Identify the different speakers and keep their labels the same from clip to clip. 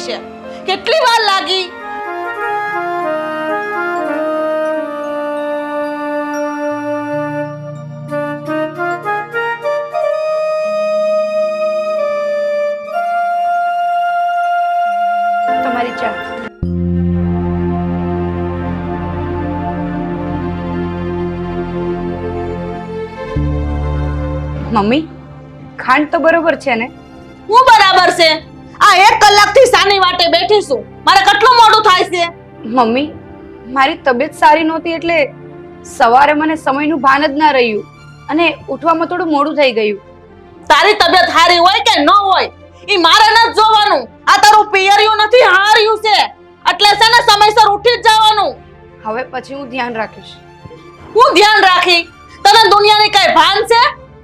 Speaker 1: હશે કેટલી વાર લાગી?
Speaker 2: તમારી ચા. મમ્મી ખાંડ તો બરોબર છે ને?
Speaker 1: હું બરાબર છે. આ એક કલાકથી સાની વાટે બેઠી છું. મારે કેટલું મોડું થાય છે?
Speaker 2: મમ્મી મારી તબિયત સારી નહોતી એટલે સવારે મને સમયનું ભાન જ ના રહ્યું અને ઉઠવામાં થોડું મોડું થઈ ગયું.
Speaker 1: તારી તબિયત સારી હોય કે ન હોય ઈ મારે નથી જોવાનું. આ તારું પિયરિયું નથી હાર્યું છે. એટલે છે ને સમયસર ઉઠી જ જવાનું.
Speaker 2: હવે પછી હું ધ્યાન રાખીશ.
Speaker 1: હું ધ્યાન રાખી? તને દુનિયાની કઈ ભાન છે?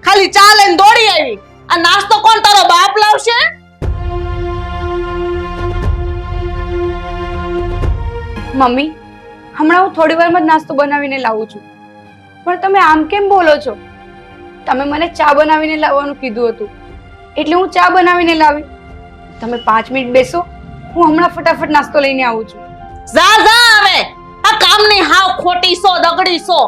Speaker 1: ખાલી ચાલે દોડી આવી. આ નાસ્તો કોણ તારો બાપ લાવશે?
Speaker 2: મમ્મી હમણાં હું થોડી વારમાં જ નાસ્તો બનાવીને લાવું છું. પણ તમે આમ કેમ બોલો છો? તમે મને ચા બનાવીને લાવવાનું કીધું હતું. એટલે હું ચા બનાવીને લાવી. તમે પાંચ મિનિટ બેસો હું હમણાં ફટાફટ નાસ્તો લઈને આવું છું.
Speaker 1: જા જા આવે આ કામની હાવ ખોટી સો દગડી સો.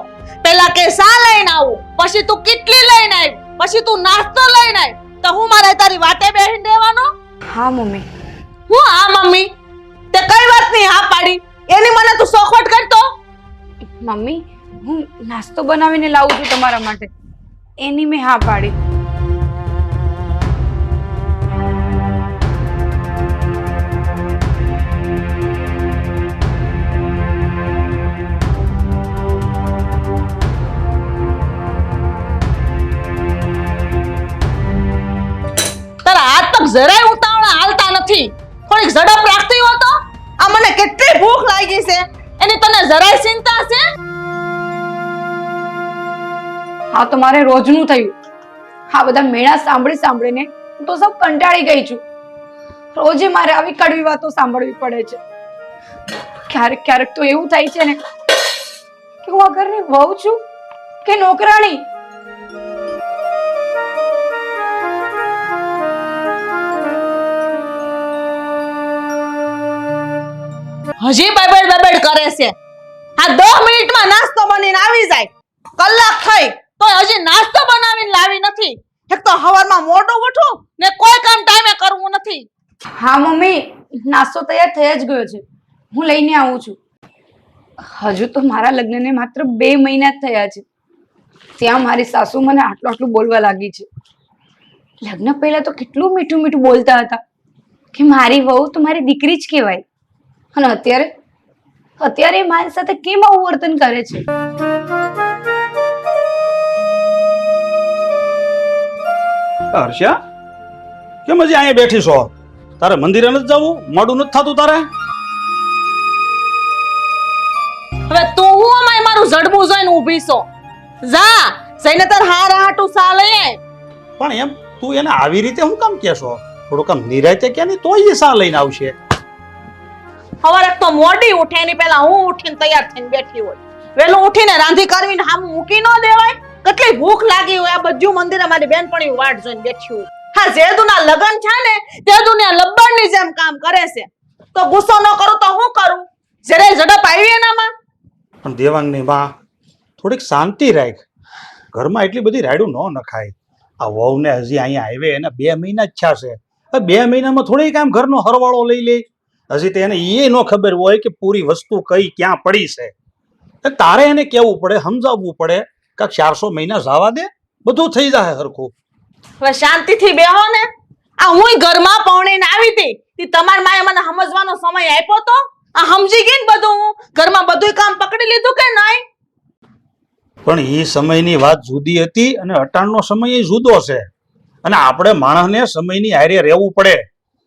Speaker 1: પેલા કે સા લઈને આવું? પછી તું કેટલી લઈને આવી? પછી તું નાસ્તો લઈને આવી? તો હું મારે તારી વાતે બેહીને દેવાનો
Speaker 2: હા મમ્મી.
Speaker 1: હું હા મમ્મી? તે કઈ વાતની હા પાડી? એની મને તું સોખવટ કરતો
Speaker 2: મમ્મી હું નાસ્તો બનાવીને લાવું છું તમારા માટે. એની મેં હા પાડી.
Speaker 1: તારા હાથ પગ જરાય ઉતાવળા હાલતા નથી. થોડીક ઝડપ રાખતી હો તો. આ મને કેટલી ભૂખ લાગી છે? એની તને જરાય ચિંતા છે?
Speaker 2: હા તો મારે રોજનું થયું. હા બધા મેળા સાંભળી સાંભળીને હું તો સૌ કંટાળી ગઈ છું. રોજે મારે આવી કડવી વાતો સાંભળવી પડે છે. ક્યારેક ક્યારેક તો એવું થાય છે ને કે હું આ ઘરની વહુ છું કે નોકરાણી?
Speaker 1: હજી બબડ બબડ કરે છે. આ 10 મિનિટમાં નાસ્તો બનીને આવી જાય. કલાક થઈ તો હજી નાસ્તો બનાવીને લાવી નથી. એક તો હવારમાં મોડું ઉઠું ને કોઈ કામ ટાઈમે કરવું નથી.
Speaker 2: હા, મમ્મી, નાસ્તો તૈયાર થઈ જ ગયો છે. હું લઈને આવું છું. હજુ તો મારા લગ્નને માત્ર બે મહિના જ થયા છે. ત્યાં મારી સાસુ મને આટલું આટલું બોલવા લાગી છે. લગ્ન પહેલા તો કેટલું મીઠું મીઠું બોલતા હતા. કે મારી વહુ તો મારી દીકરી જ કહેવાય. અને અત્યારે અત્યારે મારી સાથે કેમ આવું વર્તન કરે છે?
Speaker 3: હર્ષા કેમ હજી અહીંયા બેઠી છો? તારે મંદિરે નથી જવું? મોડું નથી થતું તારે?
Speaker 1: હવે તું હું અમાય મારું જડબું જોઈને ઊભી છો? જા જઈને તાર હાર હાટું સા લઈ
Speaker 3: પણ એમ તું એને આવી રીતે હું કામ કહેશો થોડુંક આમ નિરાયતે કે નહીં તોય એ શા લઈને આવશે.
Speaker 1: સવારે તો મોડી ઉઠે, એની પહેલા હું ઉઠીને તૈયાર થઈને બેઠી હોય. વેલું ઉઠીને રાંધી કરવીને હામ મૂકી ન દેવાય. કેટલી ભૂખ લાગી હોય, આ બધું મંદિરે મારી બેનપણી વાટ જોઈને બેઠી હોય. હા, જેદુના લગન છે ને તેદુના લબ્બડની જેમ કામ કરે છે. તો ગુસ્સો ન કરું તો હું કરું? જરે ઝડપ આવી એનામાં
Speaker 3: પણ દેવાંગની માં થોડીક શાંતિ રાખ. ઘરમાં એટલી બધી રાયડું ન નખાય. આ વહુને હજી અહીંયા આવે એને બે મહિના જ છે. બે મહિનામાં થોડીક આમ ઘરનો હરવાળો લઈ લે. હજી તો એને એ ન ખબર હોય કે પૂરી વસ્તુ કઈ ક્યાં પડી છે. તારે એને કહેવું પડે સમજાવવું પડે કે ચારસો મહિના જવા દે બધું થઈ જાય હરખું.
Speaker 1: હવે શાંતિથી બેહો ને. આ હું ઘરમાં પૌણીને આવી હતી તમારી માએ મને સમજવાનો સમય આપ્યો તો? આ સમજી ગઈ ને બધું હું? ઘરમાં બધું કામ પકડી લીધું કે નહીં?
Speaker 3: પણ એ સમયની વાત જુદી હતી અને અટાણનો સમય એ જુદો છે. અને આપણે માણસને સમયની હારે રહેવું પડે.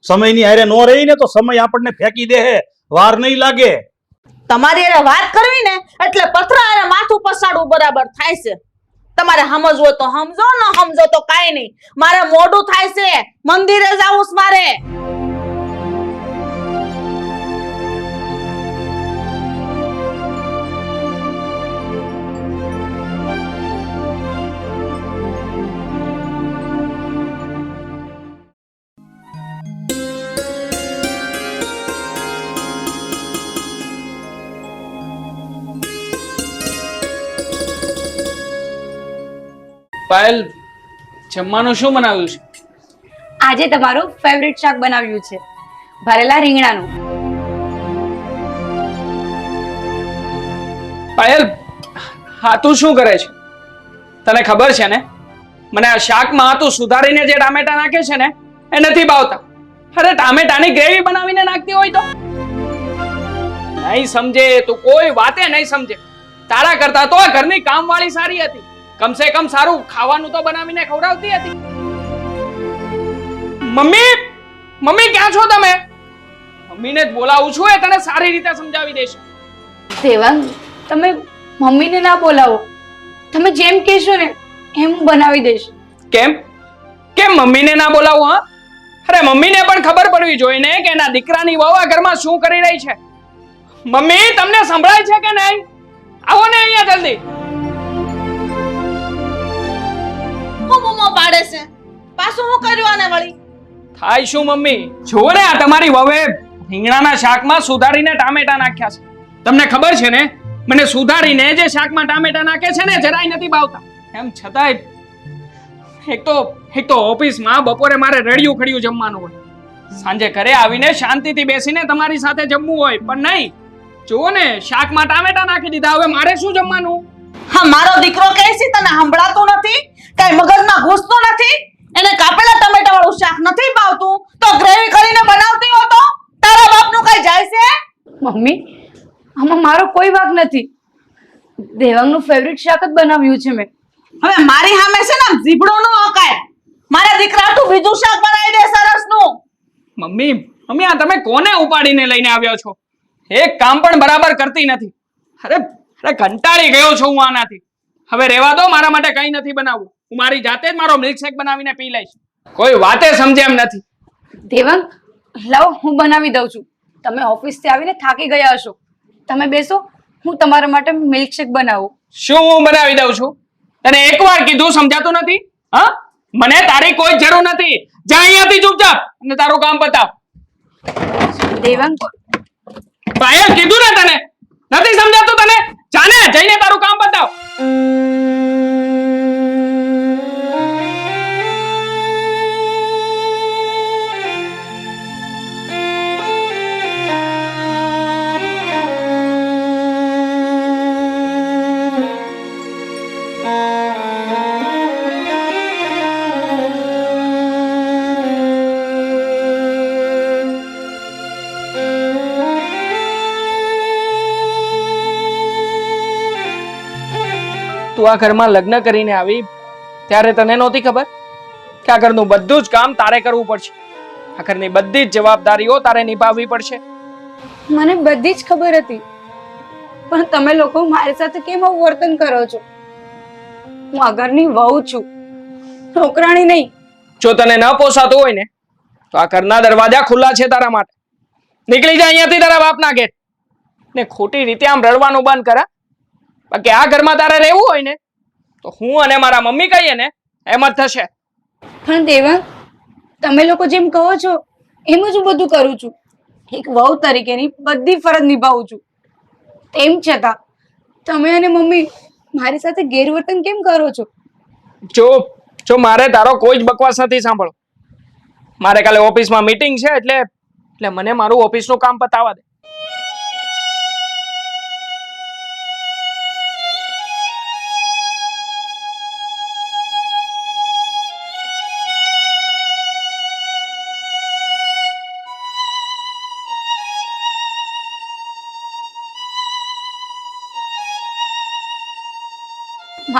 Speaker 3: સમયની હારે રહી ને તો સમય આપણને ફેંકી દે વાર નહીં લાગે.
Speaker 1: તમારી હારે વાત કરવી ને, એટલે પથરા હારે માથું પસાડવું બરાબર થાય છે. તમારે સમજવો તો સમજો, ન સમજો તો કાઈ નહીં. મારે મોડું થાય છે. મંદિરે જાવું મારે.
Speaker 4: પાયલ જમવાનું શું બનાવ્યું છે?
Speaker 2: આજે તમારું ફેવરિટ શાક બનાવ્યું છે. ભરેલા રીંગણાનું.
Speaker 4: પાયલ હા તું શું કરે છે? તને ખબર છે ને? મને આ શાકમાં તું સુધારીને જે ટામેટા નાખે છે ને એ નથી ભાવતા. અરે ટામેટાની ગ્રેવી બનાવીને નાખતી હોય તો? નહીં સમજે તું કોઈ વાતે નહીં સમજે. તારા કરતા તો આ ઘરની કામવાળી સારી હતી. કમસે કમ સારું ખાવાનું તો બનાવીને ખવડાવતી હતી. મમ્મી મમ્મી ક્યાં છો તમે? મમ્મીને જ બોલાવું છું એ તને સારી રીતે સમજાવી દેશે
Speaker 2: દેવાંગ તમે મમ્મીને ના બોલાવો. તમે જેમ કહેશો ને એમ હું બનાવી દઈશ.
Speaker 4: કેમ? કેમ મમ્મીને ના બોલાવું હા? અરે મમ્મીને પણ ખબર પડવી જોઈએ ને કે એના દીકરાની વહુ આ ઘરમાં શું કરી રહી છે. મમ્મી તમને સંભળાય છે કે નહીં? આવો ને અહીંયા જલ્દી.
Speaker 1: હું બૂમો પાડે છે. પાછું હું કર્યું આને વળી?
Speaker 4: થાય શું મમ્મી? જો ને આ તમારી વવે રીંગણાના શાકમાં સુધારીને ટામેટા નાખ્યા છે. તમને ખબર છે ને? મને સુધારીને જે શાકમાં ટામેટા નાખે છે ને જરાય નથી બાવતા એમ છતાંય એક તો એક તો ઓફિસમાં બપોરે મારે રેડિયું ખડિયું જમવાનું હોય. સાંજે ઘરે આવીને શાંતિથી બેસીને તમારી સાથે જમવું હોય પણ નહીં. જુઓ ને શાકમાં ટામેટા નાખી દીધા હવે મારે શું જમવાનું?
Speaker 1: હા મારો દીકરો કહે છે તને સંભળાતું નથી? કઈ મગજમાં ઘૂસતું નથી? એને કાપેલા ટમેટા વાળું શાક નથી ભાવતું? તો ગ્રેવી કરીને બનાવતી હો તો તારા બાપનું કઈ જાય છે?
Speaker 2: મમ્મી આમાં મારો કોઈ ભાગ નથી. દેવાંગનું ફેવરિટ શાક જ બનાવ્યું છે મેં.
Speaker 1: હવે મારી સામે છે ને જીભડો નો અકાય મારા દીકરા તું બીજું શાક બનાવી દે સરસનું
Speaker 4: મમ્મી મમ્મી આ તમે કોને ઉપાડીને લઈને આવ્યો છો? એક કામ પણ બરાબર કરતી નથી. અરે અરે કંટાળી ગયો છું હું આનાથી. હવે રહેવા દો મારા માટે કંઈ નથી બનાવવું. હું મારી જાતે જ મારો મિલ્કશેક બનાવીને પી લઈશ. કોઈ વાતે સમજે એમ નથી.
Speaker 2: દેવંગ લાવો હું બનાવી દઉં છું. તમે ઓફિસથી આવીને થાકી ગયા હશો. તમે બેસો હું તમારા માટે મિલ્કશેક બનાવું.
Speaker 4: શું હું બનાવી દઉં છું? તને એકવાર કીધું સમજાતું નથી? હા? મને તારી કોઈ જરૂર નથી. જા અહીંયાથી ચૂપચાપ અને તારું કામ બતાવ.
Speaker 2: દેવંગ.
Speaker 4: પાયલ કીધું ને તને? નથી સમજાતું તને? જાને જઈને તારું કામ તું આ ઘરમાં લગ્ન કરીને આવી ત્યારે તને નહોતી ખબર કે આ ઘરનું બધું જ કામ તારે કરવું પડશે? આ ઘરની બધી જ જવાબદારીઓ તારે નિભાવવી પડશે.
Speaker 2: મને બધી જ ખબર હતી પણ તમે લોકો મારી સાથે કેમ આવું વર્તન કરો છો? હું આ ઘરની વહુ છું નોકરાણી નહીં.
Speaker 4: જો તને ન પોસાતું હોય ને તો આ ઘરના દરવાજા ખુલ્લા છે તારા માટે. નીકળી જા અહીંયાથી તારા બાપના ગેટ ને ખોટી રીતે આમ રડવાનું બંધ કરા. બાકી આ ઘરમાં તારે રહેવું હોય ને તો હું અને મારા મમ્મી કહીએ ને એમ જ થશે.
Speaker 2: પણ દેવા તમે લોકો જેમ કહો છો એમ જ હું બધું કરું છું. એક વહુ તરીકેની બધી ફરજ નિભાવું છું. તેમ છતાં તમે અને મમ્મી મારી સાથે ગેરવર્તન કેમ કરો છો?
Speaker 4: જો જો મારે તારો કોઈ જ બકવાસ નથી સાંભળો. મારે કાલે ઓફિસમાં મીટિંગ છે એટલે એટલે મને મારું ઓફિસનું કામ પતાવવા દે.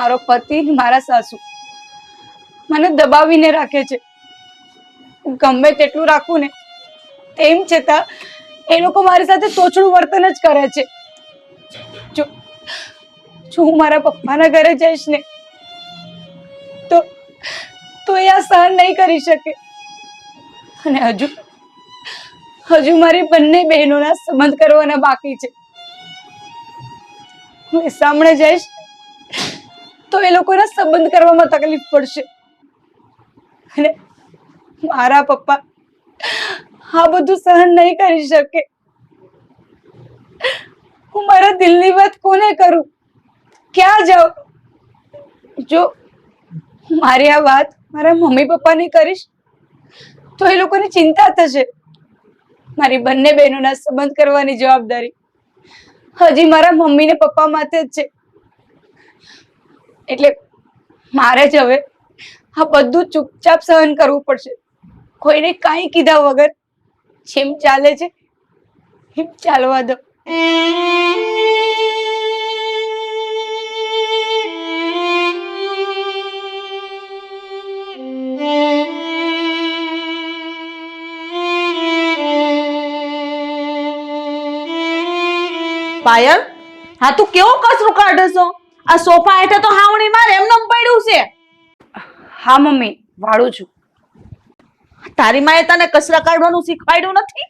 Speaker 2: મારો પતિ મારા સાસુ. મને દબાવીને રાખે છે. ગમે તેટલું રાખું ને, તેમ છતાં એ લોકો મારી સાથે તોછડું વર્તન જ કરે છે. જો જો હું મારા પપ્પાના ઘરે જઈશ ને, તો તો એ આ સહન નહીં કરી શકે. અને હજુ હજુ મારી બંને બહેનોના સંબંધ કરવાના બાકી છે. હું એ સામણે જઈશ તો એ લોકોના સંબંધ કરવામાં તકલીફ પડશે. અને મારા પપ્પા આ બધું સહન નહીં કરી શકે. હું મારા દિલની વાત કોને કરું? ક્યાં જાઉં? જો મારી આ વાત મારા મમ્મી પપ્પાને કરીશ, તો એ લોકોની ચિંતા થશે. મારી બંને બહેનોના સંબંધ કરવાની જવાબદારી હજી મારા મમ્મી ને પપ્પા માથે જ છે. એટલે મારે જ હવે આ બધું ચૂપચાપ સહન કરવું પડશે. કોઈને કાંઈ કીધા વગર જેમ ચાલે છે, એમ ચાલવા દો.
Speaker 1: પાયલ, હા તું કેવો કચરું કાઢે છો? આ સોફા હેઠે તો હાવણી મારે એમને પડ્યું છે.
Speaker 2: હા મમ્મી વાળું છું.
Speaker 1: તારી માએ તને કચરા કાઢવાનું શીખવાડ્યું નથી?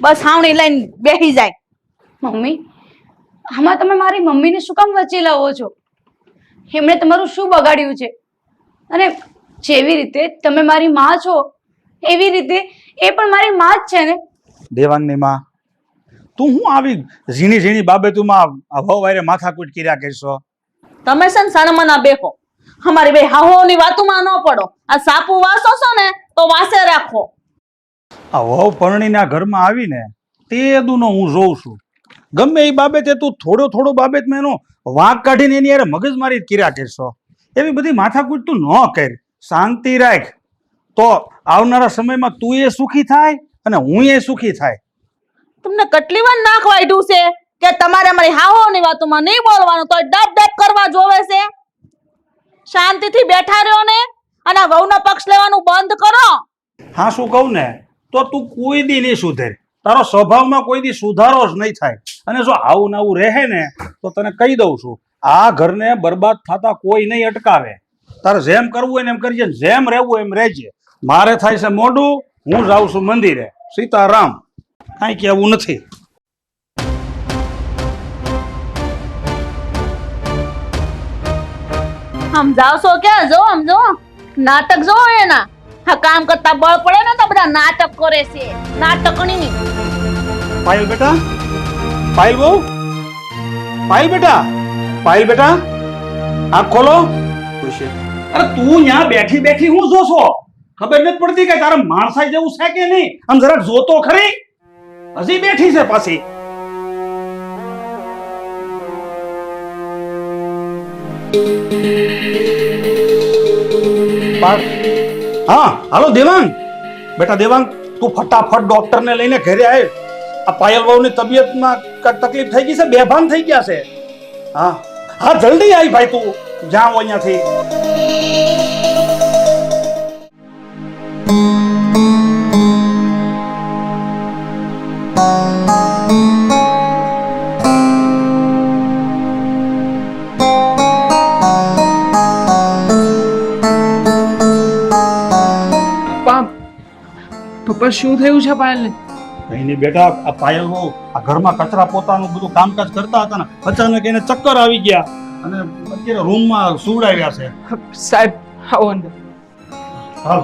Speaker 1: બસ હાવણી લઈને બેહી જાય.
Speaker 2: મમ્મી આમાં તમે મારી મમ્મીને શું કામ વચ્ચે લાવો છો? એમણે તમારું શું બગાડ્યું છે? અને જેવી રીતે તમે મારી માં છો એવી રીતે એ પણ મારી માં જ છે ને?
Speaker 3: દેવાંગની માં તું હું આવી ઝીણી ઝીણી બાબતોમાં આ વાયરે માથાકૂટ કર્યા કરશો
Speaker 1: તમે છે ને સણમના બેહો. અમારી બે હાહોની વાતોમાં ન પડો. આ સાપુ વાસો છો ને તો વાસે રાખો.
Speaker 3: આ વહુ પરણીના ઘરમાં આવીને તે દુનો હું જોઉં છું. ગમે એ બાબતે તું થોડો થોડો બાબતમાં એનો વાંક કાઢીને એની યાર મગજમારી મારી કર્યા કરશો એવી બધી માથાકૂટ તું ન કર. શાંતિ રાખ. તો આવનારા સમયમાં તું એ સુખી થાય અને હું એ સુખી થાય.
Speaker 1: તમને કેટલી વાર નાક વાઢ્યું છે કે તમારે મારી હાહોની વાતોમાં નહીં બોલવાનું તો ડબ ડબ કરવા જોવે છે? શાંતિથી બેઠા રહ્યો ને અને વહુનો પક્ષ લેવાનું બંધ કરો.
Speaker 3: હા, શું કહું ને? તો તું કોઈ દી નહીં સુધરે. તારો સ્વભાવમાં કોઈ દી સુધારો જ નહીં થાય. અને જો આવું નવું રહે ને, તો તને કહી દઉં છું, આ ઘરને બરબાદ થતા કોઈ નહીં અટકાવે. તારે જેમ કરવું હોય ને એમ કરજે જેમ રહેવું એમ રહેજે. મારે થાય છે મોઢું, હું જાઉં છું મંદિરે. સીતારામ. કાંઈ કહેવું નથી.
Speaker 1: સમજાવશો કે જો સમજો? નાટક જો એના. હા કામ કરતા બળ પડે ને તો બધા નાટક કરે છે. નાટકણી
Speaker 3: પાયલ બેટા? પાયલ બહુ? પાયલ બેટા? પાયલ બેટા? આંખ ખોલો. અરે તું ત્યાં બેઠી બેઠી હું જોશો? ખબર નથી પડતી કે તારા માણસાઈ જેવું છે કે નહીં? આમ જરા જોતો ખરી? હજી બેઠી છે પાછી. હા, હાલો દેવાંગ. બેટા દેવાંગ, તું ફટાફટ ડોક્ટર ને લઈને ઘરે આય. આ પાયલ બહુની તબિયતમાં તકલીફ થઈ ગઈ છે? બેભાન થઈ ગયા છે. હા. હા, જલ્દી આવી ભાઈ તું. જાઓ અહીંયાથી.
Speaker 4: પપ્પા શું થયું છે પાયલને?
Speaker 3: કઈ નહીં બેટા આ પાયલ નો આ ઘરમાં કચરા પોતાનું બધું કામકાજ કરતા હતા ને અચાનક એને ચક્કર આવી ગયા અને અત્યારે રૂમમાં સુવડાવ્યા છે.
Speaker 4: સાહેબ આવો અંદર.
Speaker 3: હાલ.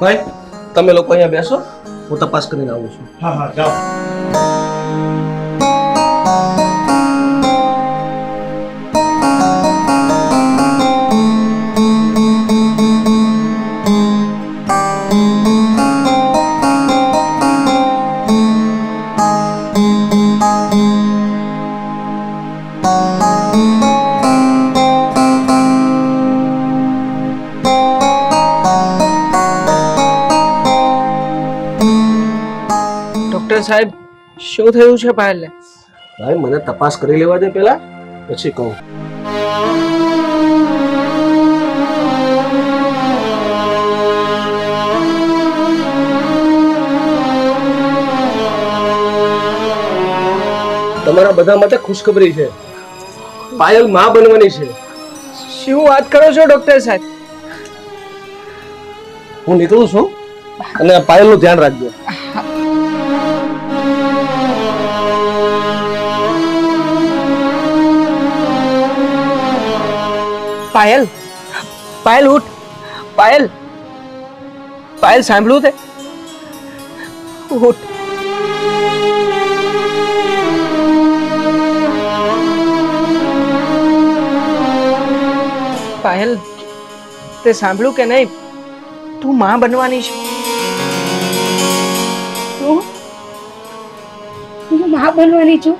Speaker 5: ભાઈ તમે લોકો અહીંયા બેસો હું તપાસ કરીને આવું છું.
Speaker 3: હા હા જાઓ.
Speaker 4: સાહેબ શું થયું છે પાયલને
Speaker 5: ભાઈ મને તપાસ કરી લેવા દે પેલા પછી કહું. તમારા બધા માટે ખુશખબરી છે. પાયલમાં બનવાની છે.
Speaker 4: શું વાત કરો છો ડોક્ટર સાહેબ?
Speaker 5: હું નીકળું છું અને પાયલનું ધ્યાન રાખજો.
Speaker 4: પાયલ પાયલ ઉઠ પાયલ પાયલ સાંભળ્યું તે. ઉઠ. પાયલ તે સાંભળ્યું કે નહીં? તું માં બનવાની છે.
Speaker 2: હું મા બનવાની છું?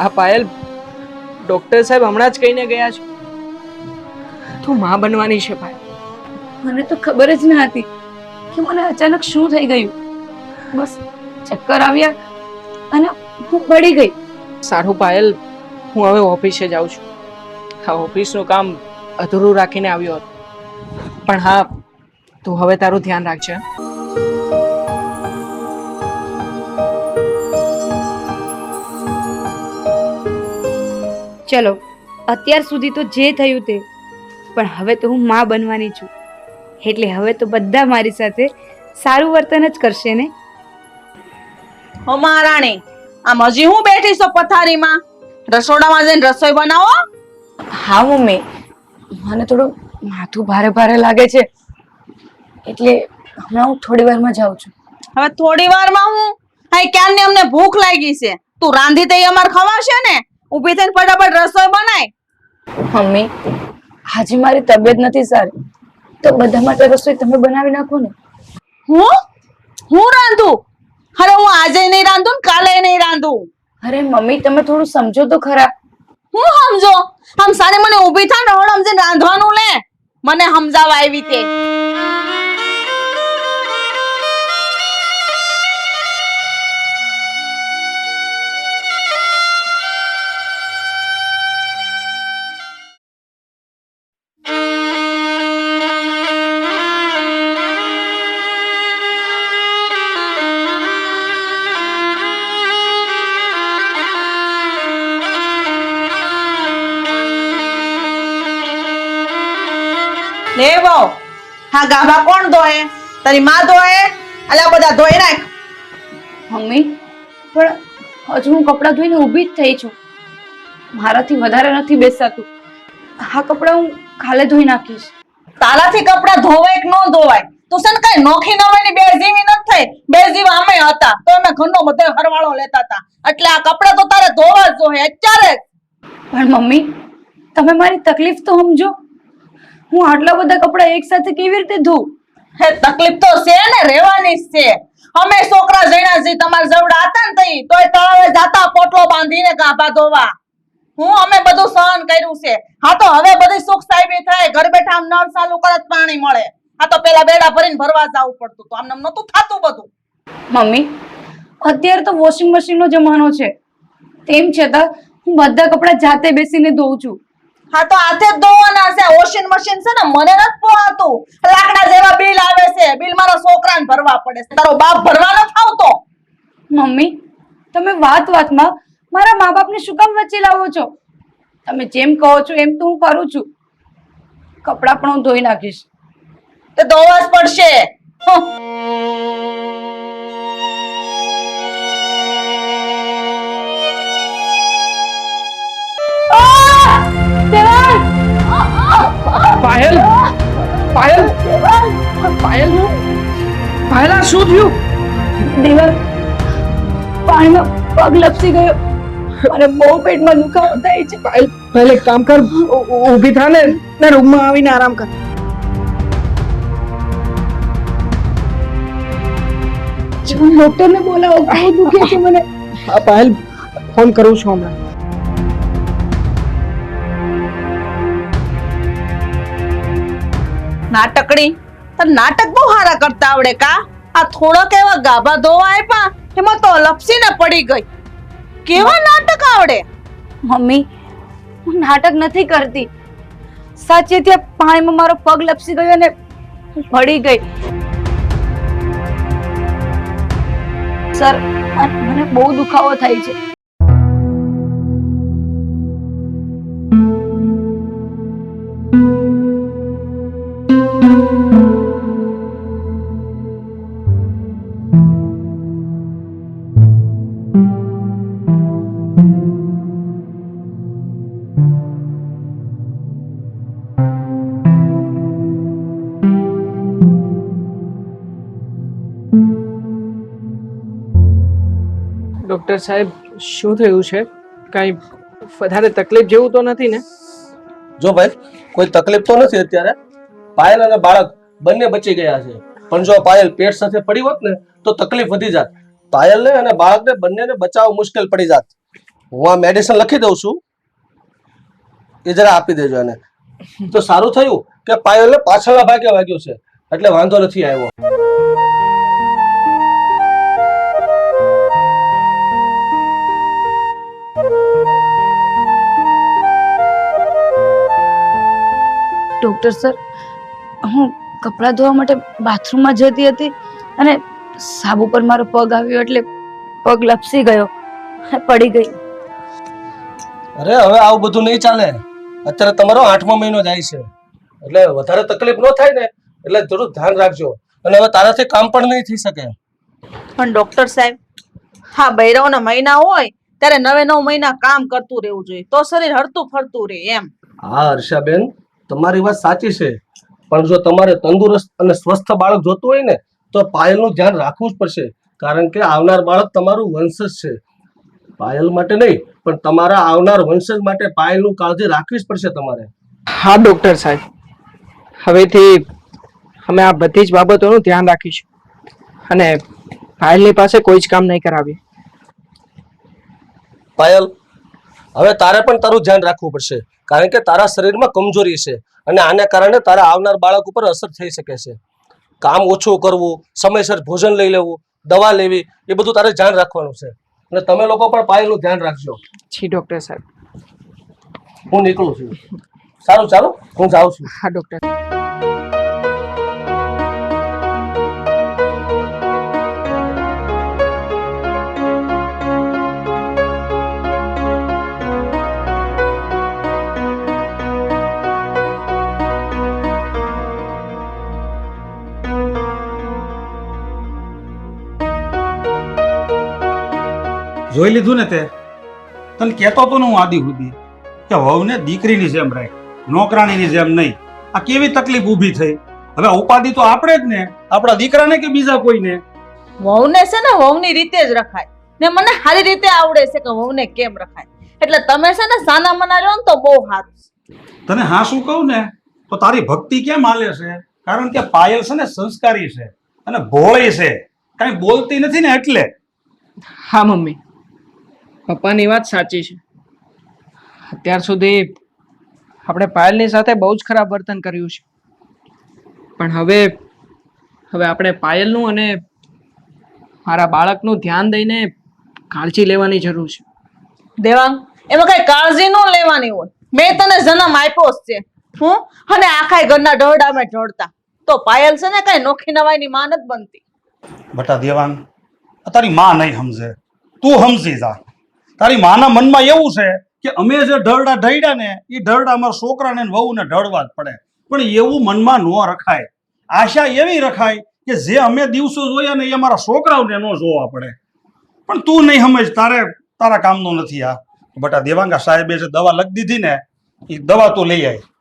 Speaker 4: આ પાયલ ડોક્ટર સાહેબ હમણાં જ કહીને ગયા છે. તું માં બનવાની છે ભાઈ.
Speaker 2: મને તો ખબર જ ન હતી કે મને અચાનક શું થઈ ગયું. બસ ચક્કર આવ્યા અને હું પડી ગઈ.
Speaker 4: સારું પાયલ હું હવે ઓફિસે જાઉં છું. હા ઓફિસનું કામ અધૂરું રાખીને આવ્યો હતો. પણ હા તું હવે તારું ધ્યાન રાખજે.
Speaker 2: ચલો અત્યાર સુધી તો જે થયું તે. પણ હવે તો હું માં બનવાની છું. એટલે હવે તો બધા મારી સાથે સારું વર્તન જ કરશે ને?
Speaker 1: હો મહારાણી આમ હજી હું બેઠી છું પથારીમાં? રસોડામાં જઈને રસોઈ બનાવો?
Speaker 2: હા મમ્મી. મને થોડું માથું ભારે ભારે લાગે છે. એટલે હમણાં હું થોડી વારમાં જાઉં છું.
Speaker 1: હવે થોડી વારમાં હું? હા ક્યારની અમને ભૂખ લાગી છે? તું રાંધી તે અમાર ખવાશે ને? ઊભી થઈને ફટાફટ રસોઈ બનાય.
Speaker 2: મમ્મી આજે મારી તબિયત નથી સારી. તો બધા માટે રસોઈ તમે બનાવી નાખો ને.
Speaker 1: હું? હું રાંધું? અરે હું આજે નહીં રાંધું ને કાલે નહીં રાંધું.
Speaker 2: અરે મમ્મી તમે થોડું સમજો તો ખરા.
Speaker 1: હું સમજો? આમ સાને મને ઊભી થાય ને રહોડ રાંધવાનું લે. મને સમજાવા આવી તે હા ગાભા કોણ ધોએ તારી માં ધોએ અલા બધા ધોઈ નાખ
Speaker 2: મમ્મી પણ હજુ હું કપડાં ધોઈને ઊભી જ થઈ છું. મારાથી વધારે નથી બેસાતું. હા કપડાં હું કાલે ધોઈ નાખીશ.
Speaker 1: તારાથી કપડાં ધોવાય કે ન ધોવાય? તું છે ને કઈ નોખી નવાની બે જીવી નથી થઈ. બે જીવ અમે હતા. તો અમે ઘરનો બધો હરવાળો લેતા હતા. એટલે આ કપડા તો તારે ધોવા જ જોઈએ અત્યારે.
Speaker 2: પણ મમ્મી તમે મારી તકલીફ તો સમજો. હું આટલા બધા કપડાં એક સાથે કેવી રીતે ધોઉં?
Speaker 1: હે તકલીફ તો છે ને રહેવાની જ છે. અમે છોકરા જણા છે તમારા જવડા હતા ને તઈ તોય તળાવે જાતા પોટલો બાંધીને ગાભા ધોવા. હું અમે બધું સહન કર્યું છે. હા તો હવે બધી સુખ સાહેબી થાય ઘર બેઠા આમ નળ ચાલુ કરે પાણી મળે. હા તો પેલા બેડા ભરીને ભરવા જવું પડતું તો આમ નતું થતું બધું.
Speaker 2: મમ્મી અત્યારે તો વોશિંગ મશીનનો જમાનો છે. તેમ છતાં હું બધા કપડાં જાતે બેસીને ધોઉં છું.
Speaker 1: હા તો હાથે જ ધોવાના છે. વોશિંગ મશીન છે ને મને નથી પોહાતું લાકડા જેવા બિલ આવે છે. બિલ મારા છોકરાને ભરવા પડે છે. તારો બાપ ભરવા નથી આવતો.
Speaker 2: મમ્મી તમે વાત વાતમાં મારા મા બાપને શું કામ વચ્ચે લાવો છો? તમે જેમ કહો છો એમ તો હું કરું છું. કપડાં પણ હું ધોઈ નાખીશ.
Speaker 1: તો ધોવા જ પડશે.
Speaker 4: પાયલ પાયલ પાયલ પાયલ આ શું થયું
Speaker 2: દેવર પાણીમાં પગ લપસી ગયો મને બહુ પેટમાં દુખાવો થાય છે
Speaker 4: પાયલ પાયલ એક કામ કર ઊ- ઊ- ઊભી થા ને ને રૂમમાં આવીને આરામ કર
Speaker 2: ડોક્ટરને બોલાવો બહુ દુખે છે મને
Speaker 4: આ પાયલ ફોન કરું છું હમણાં
Speaker 1: નાટકડી? તો નાટક બહુ સારા કરતા આવડે કા? આ થોડોક એવા ગાભા ધોવા આપ્યા એમાં તો લપસીને પડી ગઈ. કેવા નાટક આવડે?
Speaker 2: મમ્મી હું નાટક નથી કરતી. સાચે ત્યાં પાણીમાં મારો પગ લપસી ગયો અને પડી ગઈ. સર મને બહુ દુખાવો થાય છે.
Speaker 4: ડોક્ટર સાહેબ, શું થયું છે? કાંઈ વધારે તકલીફ જેવું તો નથી ને?
Speaker 5: જો ભાઈ, કોઈ તકલીફ તો નથી અત્યારે. પાયલ અને બાળક બંને બચી ગયા છે. પણ જો પાયલ પેટ સાથે પડી હોત ને, તો તકલીફ વધી જાત. પાયલને અને બાળકને બંનેને બચાવવું મુશ્કેલ પડી જાત. હું આ મેડિસિન લખી દઉં છું. એ જરા આપી દેજો એને. તો સારું થયું કે પાયલને પાછળના ભાગે વાગ્યું છે. એટલે વાંધો નથી આવ્યો.
Speaker 2: ડૉક્ટર સર હું કપડાં ધોવા માટે બાથરૂમમાં જતી હતી અને સાબુ પર મારો પગ આવ્યો એટલે પગ લપસી ગયો પડી ગઈ.
Speaker 5: અરે હવે આવું બધું નહીં ચાલે. અત્યારે તમારો આઠમો મહિનો જાય છે. એટલે વધારે તકલીફ ન થાય ને એટલે થોડું ધ્યાન રાખજો. અને હવે તારાથી કામ પણ નહીં થઈ શકે.
Speaker 1: પણ ડોક્ટર સાહેબ હા બૈરવના મહિના હોય ત્યારે નવે નવ મહિના કામ કરતું રહેવું જોઈએ. તો શરીર હરતું ફરતું રહે એમ.
Speaker 5: હા હર્ષાબેન તમારી વાત સાચી છે. પણ જો તમારે તંદુરસ્ત અને સ્વસ્થ બાળક જોતું હોય ને તો પાયલનું ધ્યાન રાખવું જ પડશે. કારણ કે આવનાર બાળક તમારું વંશજ છે. પાયલ માટે નહીં પણ તમારા આવનાર વંશજ માટે પાયલનું કાળજી રાખવી જ પડશે તમારે.
Speaker 4: હા ડોક્ટર સાહેબ. હવેથી અમે આ બધી જ બાબતોનું ધ્યાન રાખીશું. અને પાયલની પાસે કોઈ જ કામ નહીં કરાવીએ.
Speaker 5: પાયલ હવે તારે પણ તારું ધ્યાન રાખવું પડશે. કારણ કે તારા શરીરમાં કમજોરી છે અને આને કારણે તારા આવનાર બાળક ઉપર અસર થઈ શકે છે. કામ ઓછું કરવું સમયસર ભોજન લઈ લેવું દવા લેવી એ બધું તારે ધ્યાન રાખવાનું છે. અને તમે લોકો પણ પાયલનું ધ્યાન રાખજો.
Speaker 4: જી ડોક્ટર સાહેબ.
Speaker 5: હું નીકળું છું. સારું ચાલો હું જાઉં છું.
Speaker 4: હા ડોક્ટર.
Speaker 3: જોઈ લીધું ને તે? તને કહેતો તો ને હું આદિ સુધી કે વહુને દીકરીની જેમ રાખ નોકરાણીની જેમ નહીં. આ કેવી તકલીફ ઊભી થઈ? હવે ઉપાધિ તો આપણે જ ને આપણા દીકરાને કે બીજા કોઈને?
Speaker 1: વહુને છે ને વહુની રીતે જ રખાય. ને મને સારી રીતે આવડે છે કે વહુને કેમ રખાય. એટલે તમે છે ને સાના મના રહ્યો ને તો બહુ સારું
Speaker 3: તને હા શું કહું ને? તો તારી ભક્તિ કેમ હાલે છે? કારણ કે પાયલ છે ને સંસ્કારી છે અને ભોળી છે. કાંઈ બોલતી નથી ને એટલે?
Speaker 4: હા મમ્મી. પપ્પાની વાત સાચી છે. અત્યાર સુધી આપણે પાયલની સાથે બહુ જ ખરાબ વર્તન કર્યું છે. પણ હવે હવે આપણે પાયલનું અને મારા બાળકનું ધ્યાન દઈને કાળજી લેવાની જરૂર છે.
Speaker 1: દેવાંગ એમાં કઈ કાળજી ન લેવાની હોય. મેં તને જન્મ આપ્યો છે હું અને આખા ઘરના ઢોરડા મેં ઢોળતા. તો પાયલ છે ને કઈ નોખી નવાઈની માં નથી બનતી.
Speaker 3: બટા દેવાંગ તારી માં નહીં સમજે. તું સમજી જા. તારી માના મનમાં એવું છે કે અમે જે ઢળડા ઢળ્યા ને એ ઢળડા અમારા છોકરાને ને વહુને ઢળવા જ પડે. પણ એવું મનમાં ન રખાય. આશા એવી રખાય કે જે અમે દિવસો જોયા ને એ અમારા છોકરાઓને ન જોવા પડે. પણ તું નહીં સમજ, તારે, તારા કામનો નથી આ. બટા દેવાંગા સાહેબે જે દવા લખી દીધી ને એ દવા તો લઈ આવી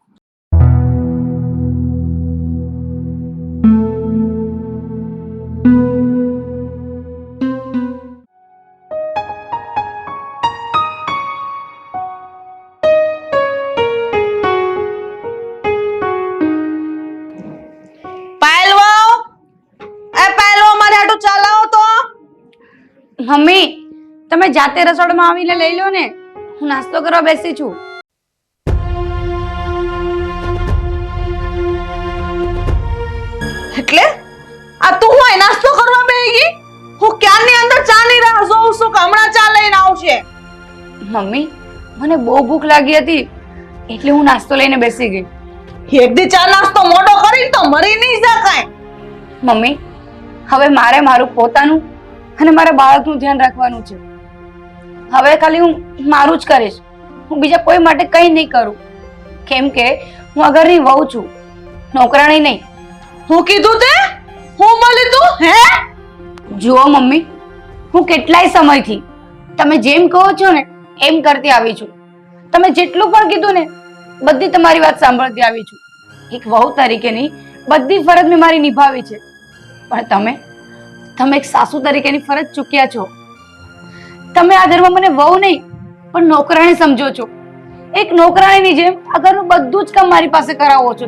Speaker 2: તમે જાતે રસોડામાં આવીને લઈ લો ને. હું નાસ્તો કરવા બેસી છું.
Speaker 1: એટલે? આ તું હોય નાસ્તો કરવા બેહી ગઈ હું ક્યારની અંદર ચાની રાહ જોઉં છું કે હમણાં ચા લઈને આવશે?
Speaker 2: મમ્મી મને બહુ ભૂખ લાગી હતી એટલે હું નાસ્તો લઈને બેસી ગઈ.
Speaker 1: એક દી ચા નાસ્તો મોટો કરી તો મરી નહીં શકાય.
Speaker 2: મમ્મી હવે મારે મારું પોતાનું અને મારા બાળકનું ધ્યાન રાખવાનું છે. હવે ખાલી હું મારું જ કરીશ. હું બીજા કોઈ માટે કંઈ નહીં કરું. કેમ કે હું અગરની વહુ છું. નોકરાણી નહીં.
Speaker 1: હું કીધું તે? હું મળી તું? હે?
Speaker 2: જુઓ મમ્મી હું કેટલાય સમયથી તમે જેમ કહો છો ને એમ કરતી આવી છું. તમે જેટલું પણ કીધું ને બધી તમારી વાત સાંભળતી આવી છું. એક વહુ તરીકેની બધી ફરજ મેં મારી નિભાવી છે. પણ તમે તમે એક સાસુ તરીકેની ફરજ ચૂક્યા છો. તમે આ ઘરમાં મને વહુ નહીં, પણ નોકરાણી સમજો છો. એક નોકરાણીની જેમ આ ઘરનું બધું જ કામ મારી પાસે કરાવો છો.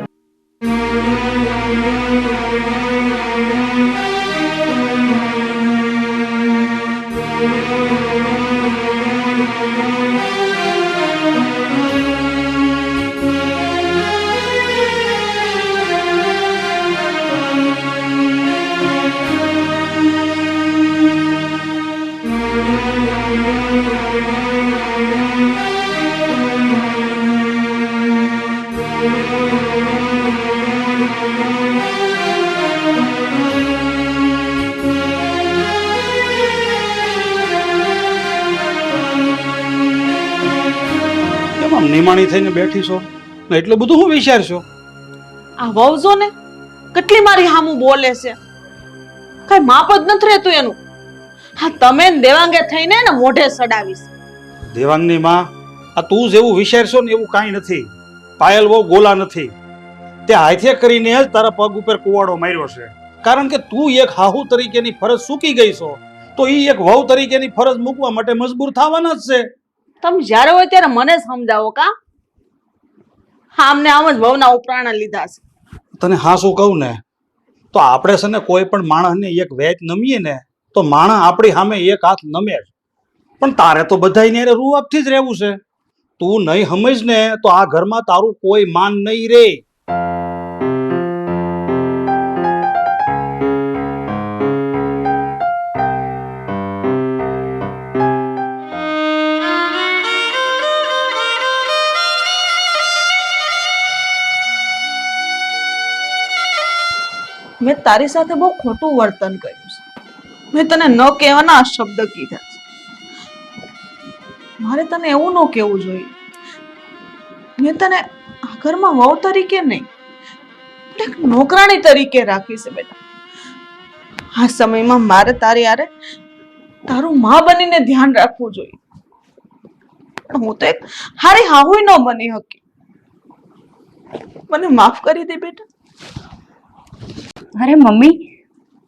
Speaker 3: કેમ થઈને બેઠી છો ને એટલું બધું હું વિચારશો?
Speaker 1: આ વહુ ને કેટલી મારી હામું બોલે છે? કઈ માપ જ નથી રહેતું એનું. હા તમે ને દેવાંગે થઈને ને મોઢે સડાવીશ.
Speaker 3: દેવાંગની માં આ તું જેવું વિચારશો ને એવું કાંઈ નથી. પાયલ બહુ ગોલા નથી. તે હાથે કરીને જ તારા પગ ઉપર કુવાડો માર્યો છે. કારણ કે તું એક હાહુ તરીકેની ફરજ ચૂકી ગઈ છો તો એ એક વહુ તરીકેની ફરજ મૂકવા માટે મજબૂર થવાના જ છે.
Speaker 1: તમે જ્યારે હોય ત્યારે મને સમજાવો કા? હા, અમને આમ જ ભવના ઉપરાણા લીધા છે.
Speaker 3: તને હા શું કહું ને? તો આપણે છે ને કોઈ પણ માણસને એક વેચ નમીએ ને, તો માણસ આપણી સામે એક હાથ નમે પણ તારે તો બધાયને હારે રૂઆપથી જ રહેવું છે. તું નહીં સમજ ને તો આ ઘરમાં તારું કોઈ માન નહીં રે.
Speaker 1: મેં તારી સાથે બહુ ખોટું વર્તન કર્યું છે. મેં તને ન કહેવાના શબ્દ કીધા મારે તને એવું ન કહેવું જોઈએ. મેં તને આ ઘરમાં વહુ તરીકે નહીં એક નોકરાણી તરીકે રાખી છે બેટા. આ સમયમાં મારે તારી આરે તારું માં બનીને ધ્યાન રાખવું જોઈએ. પણ હું તો એક હારી હાહુય ન બની શકી મને માફ કરી દે બેટા.
Speaker 2: અરે મમ્મી,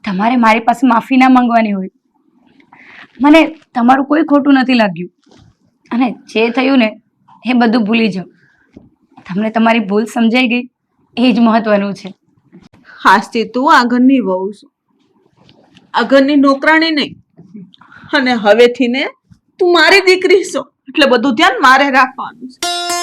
Speaker 2: તમારે મારી પાસે માફી ના માંગવાની હોય. મને તમારું કોઈ ખોટું નથી લાગ્યું. અને જે થયું ને, એ બધું ભૂલી જાઓ. તમને તમારી ભૂલ સમજાઈ ગઈ, એ જ મહત્વનું છે.
Speaker 1: હાસ્તી તું આ ઘરની વહુ છું. આ નોકરાણી નહીં. અને હવેથી ને તું મારી દીકરી છો. એટલે બધું ધ્યાન મારે રાખવાનું છે.